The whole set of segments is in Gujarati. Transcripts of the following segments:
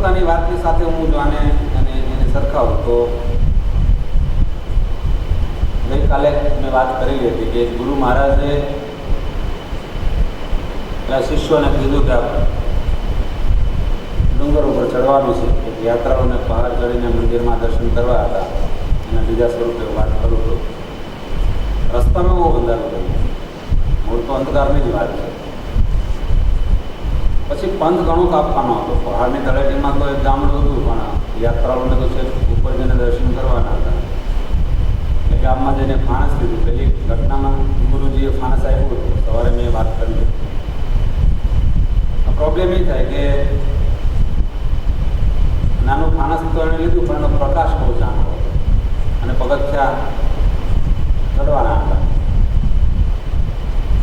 સફળતાની વાતની સાથે હું જો આને અને એને સરખાવું તો ગઈકાલે મેં વાત કરેલી હતી કે ગુરુ મહારાજે પેલા શિષ્યોને કીધું કે ડુંગર ઉપર ચડવાનું છે એક યાત્રાઓને પહાડ ચડીને મંદિરમાં દર્શન કરવા હતા. અને બીજા સ્વરૂપે વાત કરું તો રસ્તામાં બહુ અંધારું થયું મૂળ તો અંધકારની જ વાત છે. પછી પંથ ઘણું કાપવાનો હતો. પહાડની તળેટીમાં તો એક ગામડું હતું, પણ યાત્રાળુને તો છે ઉપર જઈને દર્શન કરવાના હતા. એટલે ગામમાં જઈને ફાણસ લીધું. પેલી ઘટનામાં ગુરુજીએ ફાણસ આપ્યું હતું. સવારે મેં વાત કરી પ્રોબ્લેમ એ થાય કે નાનું ફાણસ તો એણે લીધું, પણ એનો પ્રકાશ બહુ જાણો હતો. અને પગથિયા ચડવાના હતા.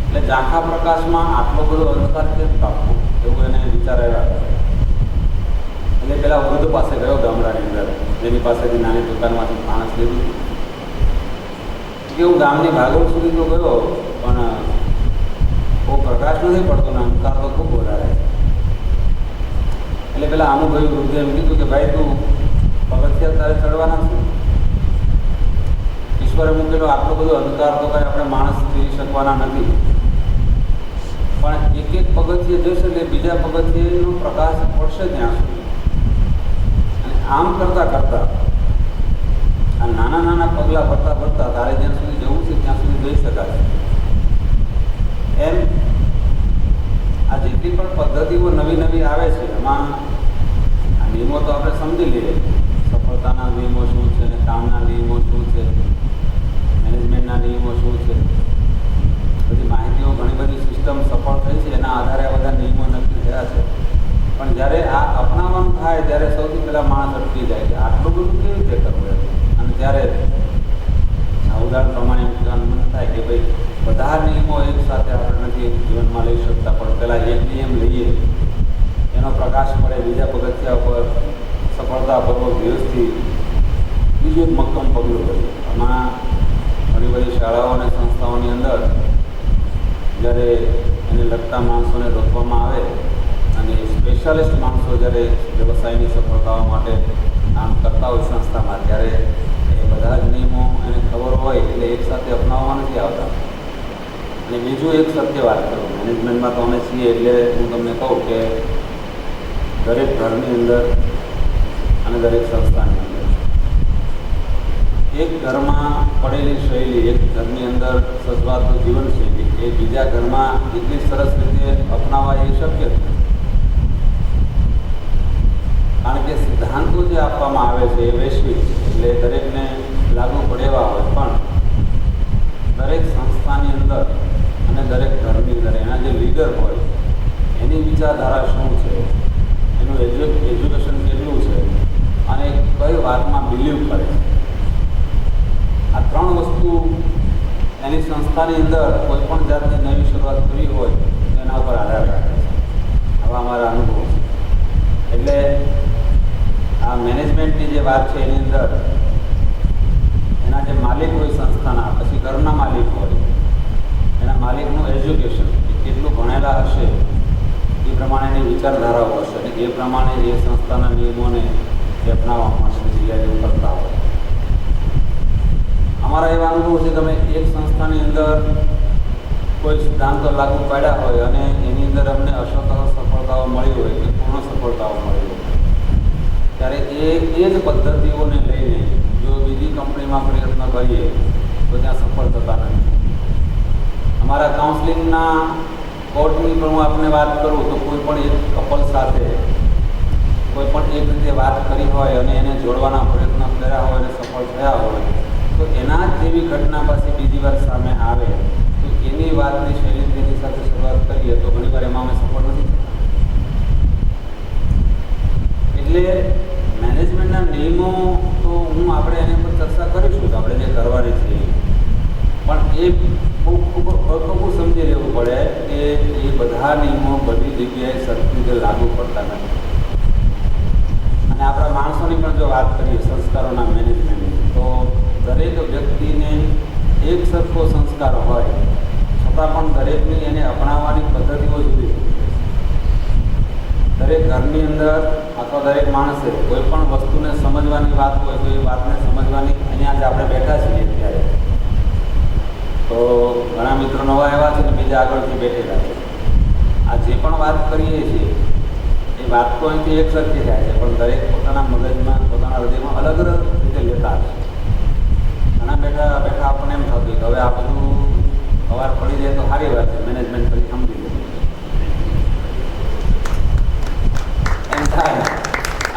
એટલે ઝાંખા પ્રકાશમાં આટલો બધો અંધકાર કેમ કાપવો? એવું એને વિચાર એટલે પેલા વૃદ્ધ પાસે ગયો ગામડાની અંદર. જેની પાસેથી નાની દુકાનમાંથી માણસ લીધું. કે હું ગામની ભાગોળ સુધી તો ગયો, પણ બહુ પ્રકાશ નથી પડતો ને અંધકાર તો ખૂબ વધારે. એટલે પેલા અનુભવી વૃદ્ધે એમ કીધું કે, ભાઈ, તું પગથિયા તારે ચડવાના છે? ઈશ્વરે મૂકેલો આટલો બધો અંકાર તો કાંઈ આપણે માણસ કરી શકવાના નથી. પણ એક એક પગથિયે જશે ને બીજા પગથિયેનો પ્રકાશ પડશે ત્યાં અને આમ કરતાં કરતાં, આ નાના નાના પગલાં ભરતા ભરતા તારે જ્યાં સુધી જવું છે ત્યાં સુધી જઈ શકાય. એમ આ જેટલી પણ પદ્ધતિઓ નવી નવી આવે છે, એમાં આ નિયમો તો આપણે સમજી લઈએ. સફળતાના નિયમો શું છે, કામના નિયમો શું છે, મેનેજમેન્ટના નિયમો શું છે બધી માહિતીઓ ઘણી બધી સિસ્ટમ સફળ થઈ છે એના આધારે આ બધા નિયમો નક્કી થયા છે પણ જ્યારે આ અપનાવવાનું થાય ત્યારે સૌથી પહેલાં માણસ અટકી જાય કે આટલું બધું કેવી રીતે કરવું એમ અને ત્યારે આ ઉદાહરણ પ્રમાણે મન થાય કે ભાઈ, બધા નિયમો એક સાથે આપણે નથી જીવનમાં લઈ શકતા, પણ પહેલાં એક નિયમ લઈએ. એનો પ્રકાશ પડે બીજા પગથિયા ઉપર સફળતાપૂર્વક દિવસથી બીજું એક મક્કમ પગલું ભરીએ આમાં ઘણી બધી શાળાઓ અને સંસ્થાઓની અંદર જ્યારે એને લગતા માણસોને રોકવામાં આવે અને સ્પેશિયાલિસ્ટ માણસો જ્યારે વ્યવસાયની સફળતાઓ માટે કામ કરતા હોય સંસ્થામાં, ત્યારે બધા જ નિયમો એને ખબર હોય એટલે એકસાથે અપનાવવા નથી આવતા. અને બીજું એક સત્ય વાત કરું મેનેજમેન્ટમાં તો અમે છીએ એટલે હું તમને કહું કે દરેક ઘરની અંદર અને દરેક સંસ્થાની અંદર. એક ઘરમાં પડેલી શૈલી, એક ઘરની અંદર સજવાતું જીવનશૈલી એ બીજા ઘરમાં એટલી સરસ રીતે અપનાવાય એ શક્ય છે. કારણ કે સિદ્ધાંતો જે આપવામાં આવે છે એ વૈશ્વિક છે. એટલે દરેકને લાગુ પડે એવા હોય પણ દરેક સંસ્થાની અંદર અને દરેક ધર્મની અંદર એના જે લીડર હોય, એની વિચારધારા શું છે? એનું એજ્યુ એજ્યુકેશન કેટલું છે? અને કઈ વાતમાં બિલીવ કરે છે? આ ત્રણ વસ્તુ એની સંસ્થાની અંદર કોઈ પણ જાતની નવી શરૂઆત કરવી હોય એના ઉપર આધાર રાખે છે. આવા અમારા અનુભવ છે. એટલે જે વાત છે એની અંદર, એના જે માલિક હોય સંસ્થાના, પછી ઘરના માલિક હોય, એના માલિકનું એજ્યુકેશન કેટલું ભણેલા હશે, એ પ્રમાણેની વિચારધારાઓ હશે અને એ પ્રમાણે એ સંસ્થાના નિયમોને જે અપનાવવામાં તૈયારીઓ કરતા હોય. અમારા એવા અનુભવ છે, તમે એક સંસ્થાની અંદર કોઈ સિદ્ધાંતો લાગુ પાડ્યા હોય અને એની અંદર અમને અસતઃ સફળતાઓ મળી હોય કે પૂર્ણ સફળતાઓ મળી ત્યારે એ એ જ પદ્ધતિઓને લઈને જો બીજી કંપનીમાં પ્રયત્ન કરીએ, તો ત્યાં સફળ થતા નથી અમારા કાઉન્સલિંગના કોર્ટની પણ હું આપને વાત કરું, તો કોઈ પણ એક કપલ સાથે કોઈ પણ એક રીતે વાત કરી હોય અને એને જોડવાના પ્રયત્ન કર્યા હોય અને સફળ થયા હોય, તો એના જ જેવી ઘટના પાસે બીજી વાર સામે આવે, તો એની વાતની શૈલી તેની સાથે શરૂઆત કરીએ, તો ઘણી વાર એમાં અમે સફળ નથી. એટલે મેનેજમેન્ટના નિયમો તો હું આપણે એની પર ચર્ચા કરીશું આપણે જે કરવાની છે, પણ એ ખૂબ ખૂબ સમજી લેવું પડે કે એ બધા નિયમો બધી જગ્યાએ સરખી રીતે લાગુ પડતા નથી. અને આપણા માણસોની પણ જો વાત કરીએ સંસ્કારોના મેનેજમેન્ટની તો દરેક વ્યક્તિને એક સરખો સંસ્કાર હોય, છતાં પણ દરેકની એને અપનાવવાની પદ્ધતિઓ જુદી દરેક ઘરની અંદર અથવા દરેક માણસે કોઈ પણ વસ્તુને સમજવાની વાત હોય, તો એ વાતને સમજવાની અહીંયા જ આપણે બેઠા છીએ અત્યારે. તો ઘણા મિત્રો નવા આવ્યા છે ને બીજા આગળથી બેઠેલા છે. આ જે પણ વાત કરીએ છીએ, એ વાત તો અહીંથી એક સરખી થાય છે, પણ દરેક પોતાના મગજમાં, પોતાના હૃદયમાં અલગ અલગ રીતે લેતા છે ઘણા બેઠા બેઠા આપણને એમ થતું કે હવે આ બધું અવાર પડી જાય તો સારી વાત છે મેનેજમેન્ટ કરી સમજી લે એમ થાય.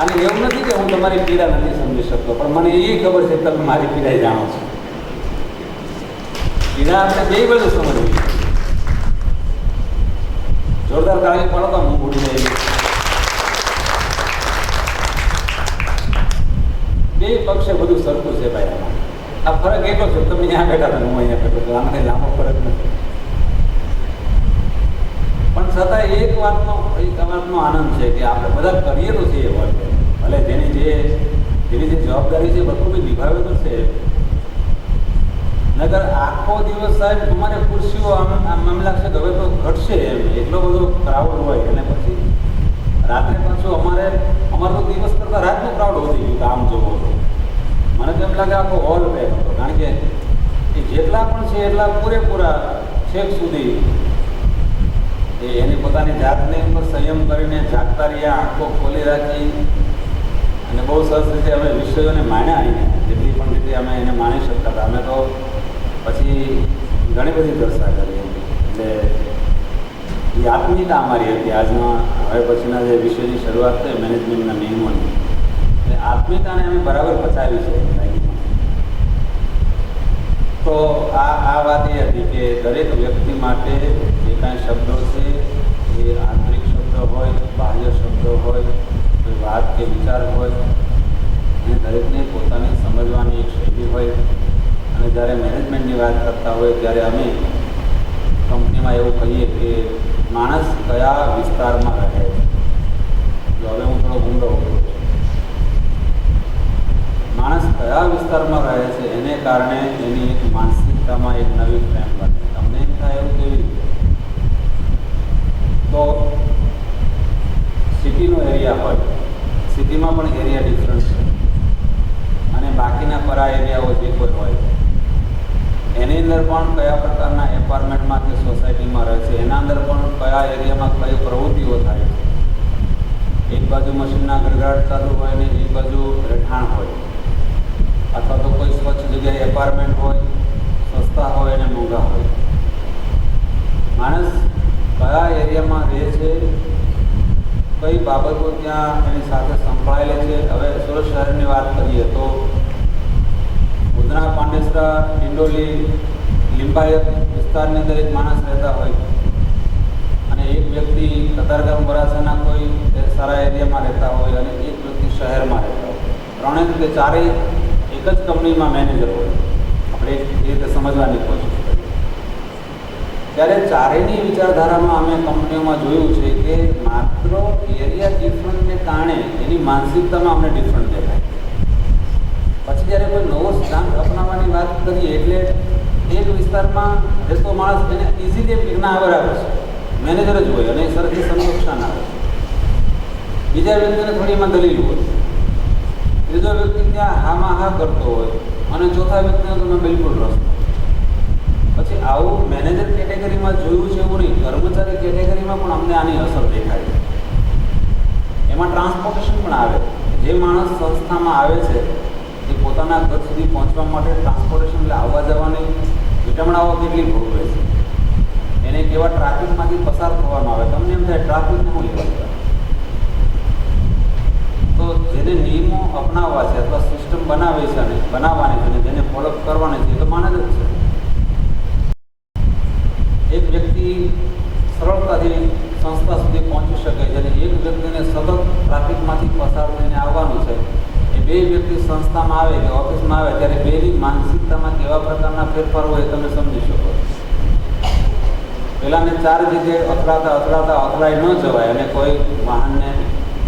અને એવું નથી કે હું તમારી પીડા નથી સમજી શકતો, પણ મને એ ખબર છે તમે મારી પીડા જાણો છો. પીડા આપણે બે બધું સમજવી જોરદાર તાળી પડો તો હું ઉડી જાય બે પક્ષે બધું સરખું છે ભાઈ. આ ફરક એટલો છે, તમે ત્યાં બેઠા હતા હું અહીંયા બેઠો હતો, આમાં કંઈ લાંબો ફરક નથી. છતાં એક વાતનો એક વાતનો આનંદ છે કે આપણે બધા કરીએ તો છીએ વર્ક ભલે જેની જે જેની જે જવાબદારી છે બધું બી નિભાવે તો છે. નગર આખો દિવસ સાહેબ તમારે ખુરશીઓ આમ આમ લાગશે કે હવે તો ઘટશે એમ. એટલો બધો ક્રાઉડ હોય અને પછી રાત્રે પાછું અમારે અમારે તો દિવસ કરતાં રાતનું ક્રાઉડ વધી ગયું આમ જોવો તો. મને તો એમ લાગે આખો હોલ પેક હતો. કારણ કે એ જેટલા પણ છે એટલા પૂરેપૂરા છેક સુધી એ એની પોતાની જાતને ઉપર સંયમ કરીને જાગતા રહ્યા, આંખો ખોલી રાખી. અને બહુ સરસ રીતે અમે વિષયોને માણ્યા અહીંયા જેટલી પણ રીતે અમે એને માણી શકતા હતા. અમે તો પછી ઘણી બધી ચર્ચા કરી એટલે એ આત્મીયતા અમારી હતી આજના. હવે પછીના જે વિષયની શરૂઆત થઈ મેનેજમેન્ટના નિયમોની. એટલે આત્મીયતાને અમે બરાબર પચાવી છે. તો આ આ વાત એ હતી કે દરેક વ્યક્તિ માટે કાંઈ શબ્દો છે. એ આંતરિક શબ્દ હોય, બાહ્ય શબ્દ હોય, કોઈ વાત કે વિચાર હોય એ દરેકને પોતાની સમજવાની એક શૈલી હોય. અને જ્યારે મેનેજમેન્ટની વાત કરતા હોય, ત્યારે અમે કંપનીમાં એવું કહીએ કે માણસ કયા વિસ્તારમાં રહે છે. હવે હું થોડો ઊંડો માણસ કયા વિસ્તારમાં રહે છે? એને કારણે એની એક માનસિકતામાં એક નવી ફ્રેમ બને. તમને એમ થાય એવું કેવી તો સિટીનો એરિયા હોય સિટીમાં પણ એરિયા ડિફરન્ટ છે. અને બાકીના પરા એરિયાઓ જે કોઈ હોય, એની અંદર પણ કયા પ્રકારના એપાર્ટમેન્ટમાં કે સોસાયટીમાં રહે છે, એના અંદર પણ કયા એરિયામાં કઈ પ્રવૃત્તિઓ થાય છે. એક બાજુ મશીનના ગડગડાટ ચાલુ હોય ને એક બાજુ રહેઠાણ હોય. અથવા તો કોઈ સ્વચ્છ જગ્યાએ એપાર્ટમેન્ટ હોય, સસ્તા હોય અને મોંઘા હોય. માણસ કયા એરિયામાં રહે છે, કઈ બાબતો ત્યાં એની સાથે સંકળાયેલી છે? હવે સુરત શહેરની વાત કરીએ તો ઉધના પાંડેસરા, ડિંડોલી, લિંબાયત વિસ્તારની અંદર એક માણસ રહેતા હોય. અને એક વ્યક્તિ કતારગામ વરાસાના કોઈ સારા એરિયામાં રહેતા હોય અને એક વ્યક્તિ શહેરમાં રહેતા હોય. ત્રણેય રીતે ચારેય એક જ કંપનીમાં મેનેજર હોય. આપણે એ રીતે સમજવાની કોશિશ ત્યારે ચારેયની વિચારધારામાં અમે કંપનીઓમાં જોયું છે કે માત્ર એરિયા ડિફરન્ટને કારણે એની માનસિકતામાં અમને ડિફરન્ટ દેખાય પછી જ્યારે કોઈ નવો સિદ્ધાંત અપનાવવાની વાત કરીએ એટલે એક વિસ્તારમાં રહેતો માણસ એને ઇઝીલી ના બરાબર છે. મેનેજર જ હોય અને સરખી સંતોષાન આવે બીજા વ્યક્તિને થોડી એમાં દલીલ હોય. ત્રીજો વ્યક્તિ ત્યાં હામાં હા કરતો હોય. અને ચોથા વ્યક્તિને તમે બિલકુલ રસ ન. પછી આવું મેનેજર કેટેગરીમાં જોયું છે એવું નહીં. કર્મચારી કેટેગરીમાં પણ અમને આની અસર દેખાય એમાં ટ્રાન્સપોર્ટેશન પણ આવે જે માણસ સંસ્થામાં આવે છે તે પોતાના ઘર સુધી પહોંચવા માટે ટ્રાન્સપોર્ટેશન એટલે આવવા જવાની વિટમણાઓ કેટલી ભોગવે છે. એને કેવા ટ્રાફિકમાંથી પસાર થવાનું આવે. તમને એમ થાય ટ્રાફિકને હું લેવા તો જેને નિયમો અપનાવવા છે અથવા સિસ્ટમ બનાવે છે અને બનાવવાની છે અને જેને ફોલોઅપ કરવાની છે, એ તો માનવ જ છે. એક વ્યક્તિ સરળતાથી સંસ્થા સુધી પહોંચી શકે છે અને એક વ્યક્તિને સતત ટ્રાફિકમાંથી પસાર થઈને આવવાનું છે. એ બે વ્યક્તિ સંસ્થામાં આવે કે ઓફિસમાં આવે ત્યારે બેની માનસિકતામાં કેવા પ્રકારના ફેરફાર હોય તમે સમજી શકો પહેલાંને ચાર જગ્યાએ અથડાતા અથડાતા અથડાઈ ન જવાય અને કોઈ વાહનને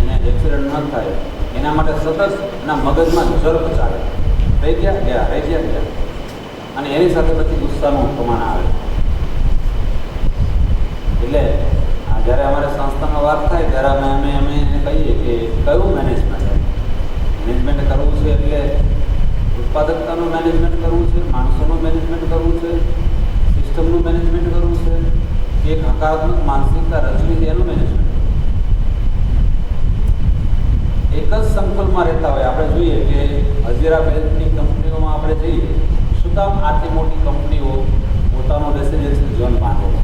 એને એક્સિડન્ટ ન થાય. એના માટે સતત એના મગજમાં જર્ક ચાલે. રહી ગયા? ગયા. રહી ગયા ગયા. અને એની સાથે પછી ગુસ્સાનું પ્રમાણ આવે. એટલે જ્યારે અમારે સંસ્થામાં વાત થાય ત્યારે અમે અમે અમે એને કહીએ કે કયું મેનેજમેન્ટ મેનેજમેન્ટ કરવું છે એટલે ઉત્પાદકતાનું મેનેજમેન્ટ કરવું છે, માણસોનું મેનેજમેન્ટ કરવું છે સિસ્ટમનું મેનેજમેન્ટ કરવું છે કે હકારાત્મક માનસિકતા રચવી છે એનું મેનેજમેન્ટ એક જ સંકુલમાં રહેતા હોય. આપણે જોઈએ કે હજીરા બેલ્ટની કંપનીઓમાં આપણે જઈએ, શું કામ આટલી મોટી કંપનીઓ પોતાનો રેસિડેન્શિયલ ઝોન બાંધે છે?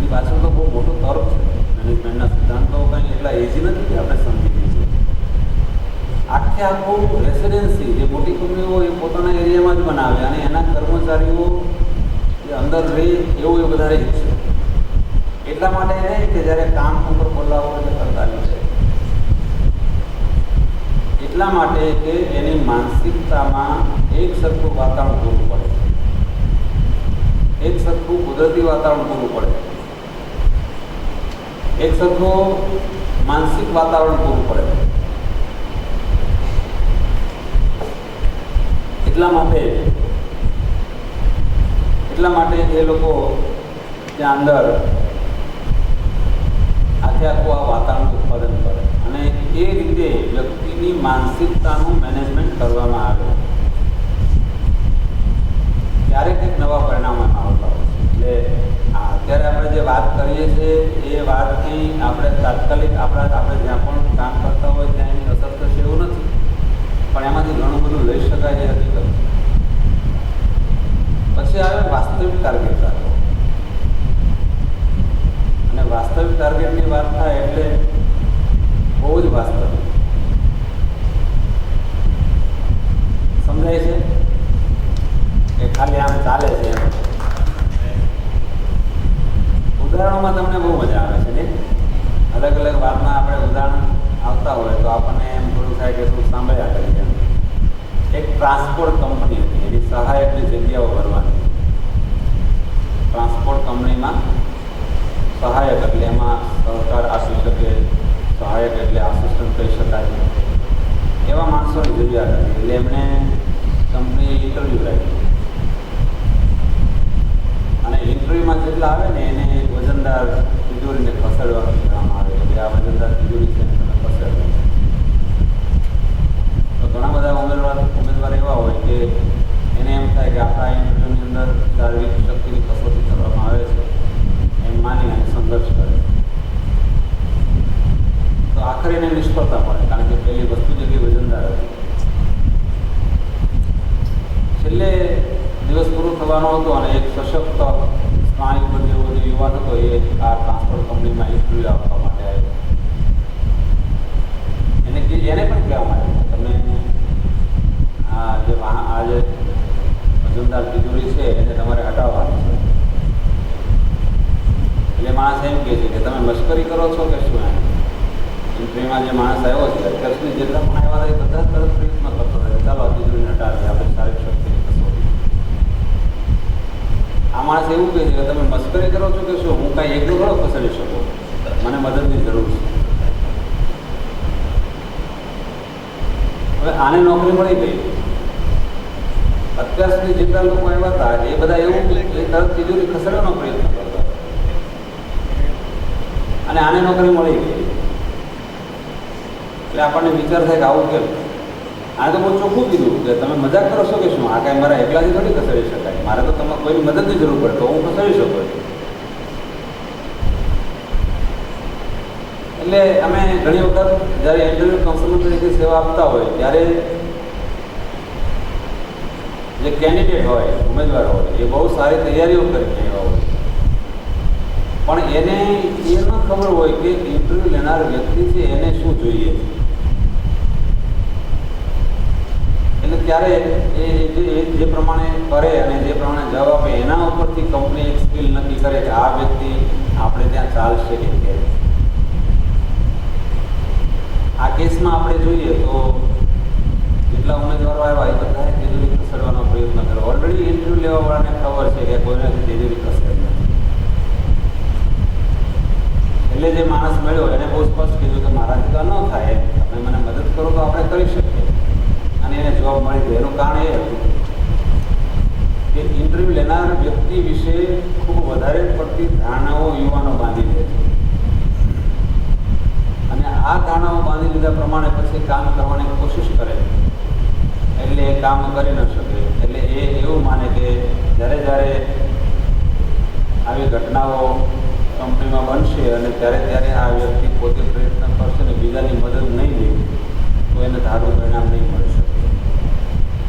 આની પાછળ તો બહુ મોટો તર્ક છે. મેનેજમેન્ટના સિદ્ધાંતો કંઈ એટલા એજી નથી કે આપણે સમજી લઈએ. આખે આખું રેસિડેન્સી જે મોટી કંપનીઓ એ પોતાના એરિયામાં જ બનાવે અને એના કર્મચારીઓ અંદર રહે એવું એ વધારે ઈચ્છે એટલા માટે નહીં કે જ્યારે કામ ઉપર બોલાવો એટલે કરતા છે એટલા માટે કે એની માનસિકતામાં એક સરખું વાતાવરણ પૂરું પડે. એક સરખું કુદરતી વાતાવરણ પૂરું પડે. એક સરખું માનસિક વાતાવરણ પૂરું પડે. એટલા માટે એટલા માટે એ લોકો ત્યાં અંદર આખે આખું આ વાતાવરણ ઉત્પાદન કરે. અને એ રીતે વ્યક્તિની માનસિકતાનું મેનેજમેન્ટ કરવામાં આવે. ત્યારે કંઈક નવા પરિણામો આવતા હોય છે. એટલે અત્યારે આપણે જે વાત કરીએ છીએ, એ વાતની આપણે તાત્કાલિક આપણા આપણે જ્યાં પણ કામ કરતા હોય ત્યાં એની અસર થશે એવું નથી. પણ એમાંથી ઘણું બધું લઈ શકાય એ હકીકત પછી આવે વાસ્તવિક ટાર્ગેટ રાખો અને વાસ્તવિક ટાર્ગેટની વાત થાય એટલે બહુ જ વાસ્તવિક. સમજાય છે? કે ખાલી આમ ચાલે છે એમ. ઉદાહરણોમાં તમને બહુ મજા આવે છે ને અલગ અલગ વાતના આપણે ઉદાહરણ આવતા હોય તો આપણને એમ થોડું થાય કે શું સાંભળ્યા કરીએ એક ટ્રાન્સપોર્ટ કંપની હતી, એની સહાયકની જગ્યાઓ ભરવાની. ટ્રાન્સપોર્ટ કંપનીમાં સહાયક એટલે એમાં સહકાર આપી શકે, સહાયક એટલે આસિસ્ટન્ટ કહી શકાય. એવા માણસોની જરૂરિયાત હતી, એટલે એમણે કંપની ઇન્ટરવ્યૂ રાખ્યું ઇન્ટરવ્યૂમાં જેટલા આવે ને એને વજનદાર તિજોરીને ખસેડવાનું કહેવામાં આવે કે ભાઈ આ વજનદાર તિજોરી છે એને તમે ખસેડો તો ઘણા બધા ઉમેદવાર ઉમેદવાર એવા હોય કે એને એમ થાય કે આપણા ઇન્ટરવ્યૂની અંદર શારીરિક શક્તિની કસોટી કરવામાં આવે છે એમ માની અને સંઘર્ષ કરે તો આખરે એને નિષ્ફળતા મળે કારણ કે પહેલી વસ્તુ જે કંઈ વજનદાર હતી છેલ્લે દિવસ પૂરો થવાનો હતો અને એક સશક્ત સ્નાયુબદ્ધ જેવો જે આ ટ્રાન્સપોર્ટ કંપનીમાં ઇન્ટરવ્યૂ આપવા માટે આવ્યો એને જે એને પણ કહેવામાં આવ્યું તમે આ જે આ જે મજુમદાર તિજોરી છે એને તમારે હટાવવાની છે એટલે માણસ એમ કહે છે કે તમે મશ્કરી કરો છો કે શું એમ ઇન્ટરવ્યુમાં જે માણસ આવ્યો છે અત્યાર સુધી જેટલા પણ આવ્યા હતા એ બધા તરત પ્રયત્ન કરતો હતો ચાલો આ તિજોરીને હટાવીએ આપણે સારી કસોટી આ માણસ એવું કહે છે કે તમે મસ્કરી કરો છો કે શું? હું કાંઈ એકલો ઘણો ખસેડી શકું? મને મદદની જરૂર છે. હવે આને નોકરી મળી ગઈ. અત્યાર સુધી જેટલા લોકો આવ્યા હતા, એ બધા એવું એ તરત તિજોરી ખસેડવાનો પ્રયત્ન કરતા. અને આને નોકરી મળી ગઈ. એટલે આપણને વિચાર થાય કે આવું કેમ? આને તો બહુ ચોખ્ખું કીધું. કે તમે મજાક કરો છો કે શું? આ કાંઈ મારા એકલાથી થોડી ખસેડી શકાય. મારે તો તમારે કોઈની મદદની જરૂર પડે તો હું ખસેડી શકું. એટલે અમે ઘણી વખત જ્યારે ઇન્ટરવ્યુ કન્સલ્ટન્ટ તરીકે સેવા આપતા હોય, ત્યારે જે કેન્ડિડેટ હોય, ઉમેદવાર હોય, એ બહુ સારી તૈયારીઓ કરીને આવ્યા હોય. પણ એને એ ખબર હોય કે ઇન્ટરવ્યુ લેનાર વ્યક્તિ છે, એને શું જોઈએ? એટલે ત્યારે એ જે પ્રમાણે કરે અને જે પ્રમાણે જવાબ આપે, એના ઉપરથી કંપની એક સ્કિલ નક્કી કરે કે આ વ્યક્તિ આપણે ત્યાં ચાલશે કે કેમ. આ કેસમાં આપણે જોઈએ તો જેટલા ઉમેદવારો આવ્યા એ બધાએ તેજુરી ખસેડવાનો પ્રયત્ન કર્યો. ઓલરેડી ઇન્ટરવ્યુ લેવાવાળાને ખબર છે કે કોઈને તેજુરી ખસેડ એટલે જે માણસ મળ્યો, એને બહુ સ્પષ્ટ કીધું કે મારાથી તો ન થાય. તમે મને મદદ કરો તો આપણે કરી શકીએ. એને જવાબ મળી ગયો. એનું કારણ એ હતું કે ઇન્ટરવ્યૂ લેનાર વ્યક્તિ વિશે ખૂબ વધારે પડતી ધારણાઓ યુવાનો બાંધી લે છે. અને આ ધારણાઓ બાંધી લીધા પ્રમાણે પછી કામ કરવાની કોશિશ કરે એટલે એ કામ કરી ન શકે. એટલે એ એવું માને કે જ્યારે જ્યારે આવી ઘટનાઓ કંપનીમાં બનશે અને ત્યારે ત્યારે આ વ્યક્તિ પોતે પ્રયત્ન કરશે અને બીજાની મદદ નહીં લે, તો એને ધારું પરિણામ નહીં મળશે.